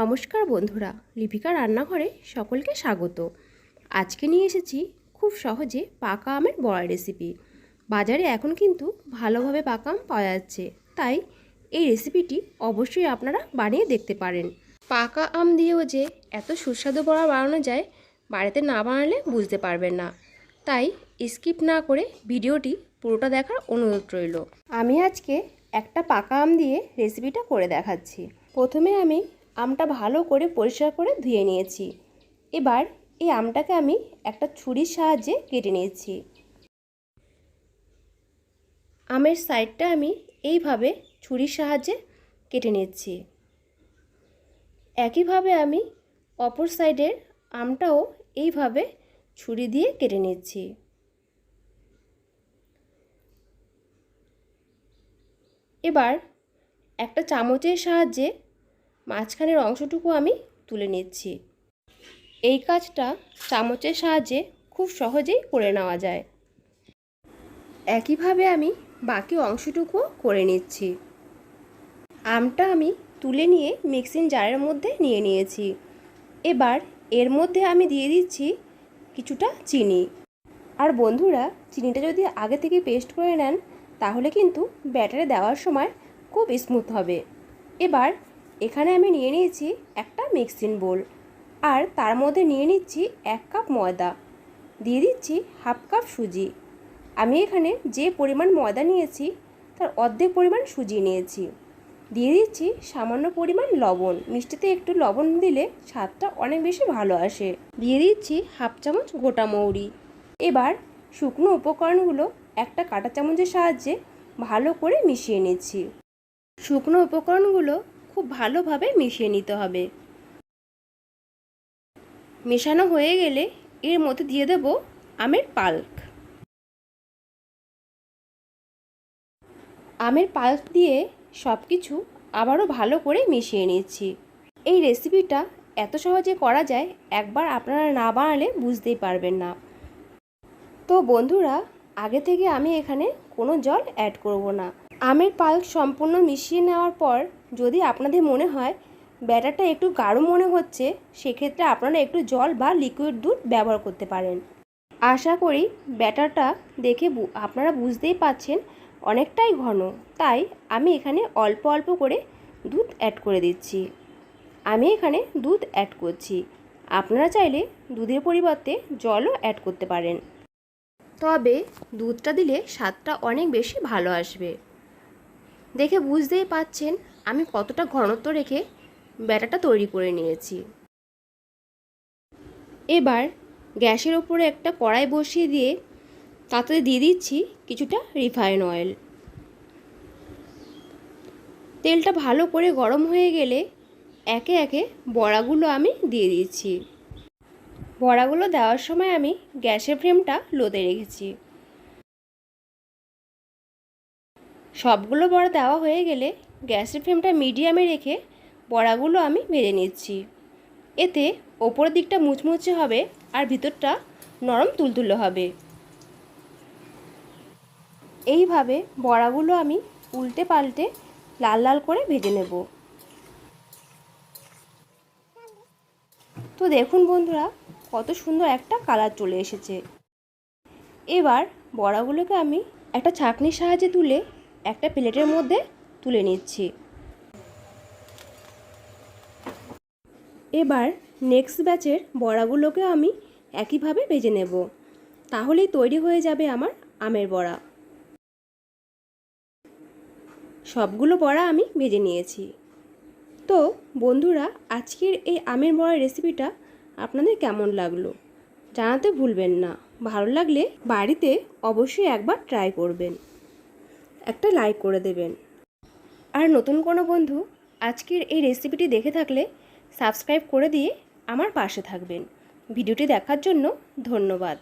নমস্কার বন্ধুরা, লিপিকা রান্নাঘরে সকলকে স্বাগত। আজকে নিয়ে এসেছি খুব সহজে পাকা আমের বড়া রেসিপি বাজারে এখন কিন্তু ভালোভাবে পাকা আম পাওয়া যাচ্ছে, তাই এই রেসিপিটি অবশ্যই আপনারা বানিয়ে দেখতে পারেন। পাকা আম দিয়েও যে এত সুস্বাদু বড়া বানানো যায়, বাড়িতে না বানালে বুঝতে পারবেন না। তাই স্কিপ না করে ভিডিওটি পুরোটা দেখার অনুরোধ রইল। আমি আজকে একটা পাকা আম দিয়ে রেসিপিটা করে দেখাচ্ছি। প্রথমে আমি আমটা ভালো করে পরিষ্কার করে ধুয়ে নিয়েছি। এবার এই আমটাকে আমি একটা ছুরির সাহায্যে কেটে নিয়েছি। আমের সাইডটা আমি এইভাবে ছুরির সাহায্যে কেটে নিচ্ছি একইভাবে আমি অপর সাইডের আমটাও এইভাবে ছুরি দিয়ে কেটে নিচ্ছি এবার একটা চামচের সাহায্যে মাঝখানের অংশটুকু আমি তুলে নিচ্ছি। এই কাজটা চামচের সাহায্যে খুব সহজেই করে নেওয়া যায়। একইভাবে আমি বাকি অংশটুকু করে নিচ্ছি। আমটা আমি তুলে নিয়ে মিক্সিং জারের মধ্যে নিয়ে নিয়েছি। এবার এর মধ্যে আমি দিয়ে দিচ্ছি কিছুটা চিনি। আর বন্ধুরা, চিনিটা যদি আগে থেকে পেস্ট করে নেন, তাহলে কিন্তু ব্যাটারে দেওয়ার সময় খুব স্মুথ হবে। এবার এখানে আমি নিয়ে নিয়েছি একটা মিক্সিং বোল আর তার মধ্যে নিয়ে নিচ্ছি এক কাপ ময়দা। দিয়ে দিচ্ছি হাফ কাপ সুজি। আমি এখানে যে পরিমাণ ময়দা নিয়েছি, তার অর্ধেক পরিমাণ সুজি নিয়েছি। দিয়ে দিচ্ছি সামান্য পরিমাণ লবণ। মিষ্টিতে একটু লবণ দিলে স্বাদটা অনেক বেশি ভালো আসে। দিয়ে দিচ্ছি হাফ চামচ গোটা মৌরি। এবার শুকনো উপকরণগুলো একটা কাঁটা চামচের সাহায্যে ভালো করে মিশিয়ে নিচ্ছি। শুকনো উপকরণগুলো খুব ভালোভাবে মিশিয়ে নিতে হবে। মেশানো হয়ে গেলে এর মধ্যে দিয়ে দেব আমের পাল্ক। আমের পাল্ক দিয়ে সব কিছু আবারও ভালো করে মিশিয়ে নিচ্ছি। এই রেসিপিটা এত সহজে করা যায়, একবার আপনারা না বানালে বুঝতেই পারবেন না। তো বন্ধুরা, আগে থেকে আমি এখানে কোনো জল অ্যাড করব না। আমের পাল্ক সম্পূর্ণ মিশিয়ে নেওয়ার পর যদি আপনাদের মনে হয় ব্যাটারটা একটু গাঢ় মনে হচ্ছে, সেক্ষেত্রে আপনারা একটু জল বা লিকুইড দুধ ব্যবহার করতে পারেন। আশা করি ব্যাটারটা দেখে আপনারা বুঝতেই পাচ্ছেন অনেকটাই ঘন। তাই আমি এখানে অল্প অল্প করে দুধ অ্যাড করে দিচ্ছি। আমি এখানে দুধ অ্যাড করছি। আপনারা চাইলে দুধের পরিবর্তে জলও অ্যাড করতে পারেন। তবে দুধটা দিলে স্বাদটা অনেক বেশি ভালো আসবে। দেখে বুঝতেই পাচ্ছেন আমি কতটা ঘনত্ব রেখে ব্যাটাটা তৈরি করে নিয়েছি। এবার গ্যাসের ওপরে একটা কড়াই বসিয়ে দিয়ে তাতে দিয়ে দিচ্ছি কিছুটা রিফাইন অয়েল। তেলটা ভালো করে গরম হয়ে গেলে একে একে বড়াগুলো আমি দিয়ে দিচ্ছি। বড়াগুলো দেওয়ার সময় আমি গ্যাসের ফ্লেমটা লোতে রেখেছি। সবগুলো বড়া দেওয়া হয়ে গেলে গ্যাসের ফ্লেমটা মিডিয়ামে রেখে বড়াগুলো আমি ভেজে নিচ্ছি। এতে ওপরের দিকটা মুচমুচে হবে আর ভিতরটা নরম তুলতুলে হবে। এইভাবে বড়াগুলো আমি উল্টে পাল্টে লাল লাল করে ভেজে নেব। তো দেখুন বন্ধুরা, কত সুন্দর একটা কালার চলে এসেছে। এবার বড়াগুলোকে আমি একটা ছাঁকনির সাহায্যে তুলে একটা প্লেটের মধ্যে তুলে নিচ্ছি। এবার নেক্সট ব্যাচের বড়াগুলোকে আমি একইভাবে ভেজে নেব। তাহলেই তৈরি হয়ে যাবে আমার আমের বড়া। সবগুলো বড়া আমি ভেজে নিয়েছি। তো বন্ধুরা, আজকের এই আমের বড়ার রেসিপিটা আপনাদের কেমন লাগল? জানাতে ভুলবেন না। ভালো লাগলে বাড়িতে অবশ্যই একবার ট্রাই করবেন। একটা লাইক করে দেবেন। আর নতুন কোনো বন্ধু, আজকের এই রেসিপিটি দেখে থাকলে সাবস্ক্রাইব করে দিয়ে আমার পাশে থাকবেন। ভিডিওটি দেখার জন্য ধন্যবাদ।